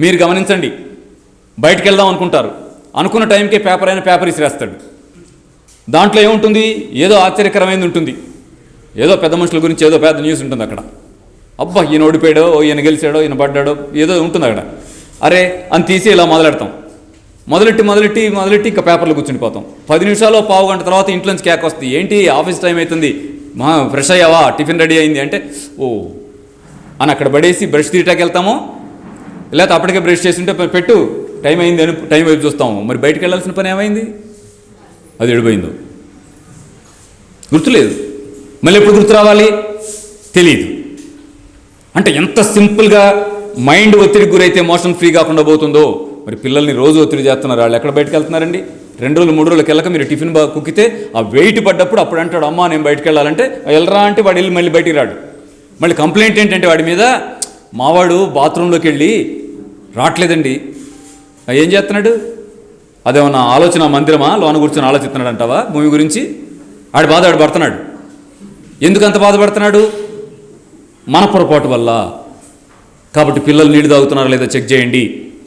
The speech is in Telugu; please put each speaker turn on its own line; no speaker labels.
మీరు గమనించండి. బయటికి వెళ్దాం అనుకుంటారు. అనుకున్న టైంకే పేపర్ అయిన పేపర్ ఇసిరేస్తాడు. దాంట్లో ఏముంటుంది? ఏదో ఆశ్చర్యకరమైనది ఉంటుంది. ఏదో పెద్ద మనుషుల గురించి ఏదో పెద్ద న్యూస్ ఉంటుంది అక్కడ. అబ్బా ఈయన ఓడిపోయాడో ఈయన గెలిచాడో ఈయన పడ్డాడో ఏదో ఉంటుంది అక్కడ. అరే అని తీసి ఇలా మొదలెడతాం. మొదలెట్టి మొదలెట్టి మొదలెట్టి ఇంకా పేపర్లో కూర్చుండిపోతాం పది నిమిషాలు పావు గంట తర్వాత ఇంట్లోంచి కేక్ వస్తుంది. ఏంటి ఆఫీస్ టైం అవుతుంది. మా ఫ్రెష్ అయ్యావా? టిఫిన్ రెడీ అయింది అంటే ఓ అని అక్కడ పడేసి బ్రష్ తీయటానికి వెళ్తాము. లేకపోతే అప్పటికే బ్రష్ చేస్తుంటే ఉంటే పెట్టు. టైం అయింది అని టైం వైపు చూస్తాము మరి బయటికి వెళ్ళాల్సిన పని ఏమైంది? అది ఎడిపోయిందో గుర్తులేదు. మళ్ళీ ఎప్పుడు గుర్తు రావాలి? తెలియదు అంటే ఎంత సింపుల్గా మైండ్ ఒత్తిడికి గురైతే మోషన్ ఫ్రీ కాకుండా పోతుందో. మరి పిల్లల్ని రోజు ఒత్తిడి చేస్తున్నారు. వాళ్ళు ఎక్కడ బయటకు వెళ్తున్నారండి? రెండు రోజులు మూడు రోజులకి వెళ్ళక మీరు టిఫిన్ బాగా కుక్కితే ఆ వెయిట్ పడ్డప్పుడు అప్పుడు అంటాడు అమ్మ నేను బయటకు వెళ్ళాలంటే వెళ్ళరా అంటే వాడు వెళ్ళి మళ్ళీ బయటికి రాడు. మళ్ళీ కంప్లైంట్ ఏంటంటే వాడి మీద? మావాడు బాత్రూంలోకి వెళ్ళి రావట్లేదండి ఏం చేస్తున్నాడు? అదేమన్నా ఆలోచన మందిరమా? లోన కూర్చొని ఆలోచిస్తున్నాడు అంటావా భూమి గురించి? ఆడి బాధ ఆడు పడుతున్నాడు. ఎందుకు అంత బాధపడుతున్నాడు మన పొరపాటు వల్ల. కాబట్టి పిల్లలు నీళ్ళు తాగుతున్నారా లేదా చెక్ చేయండి.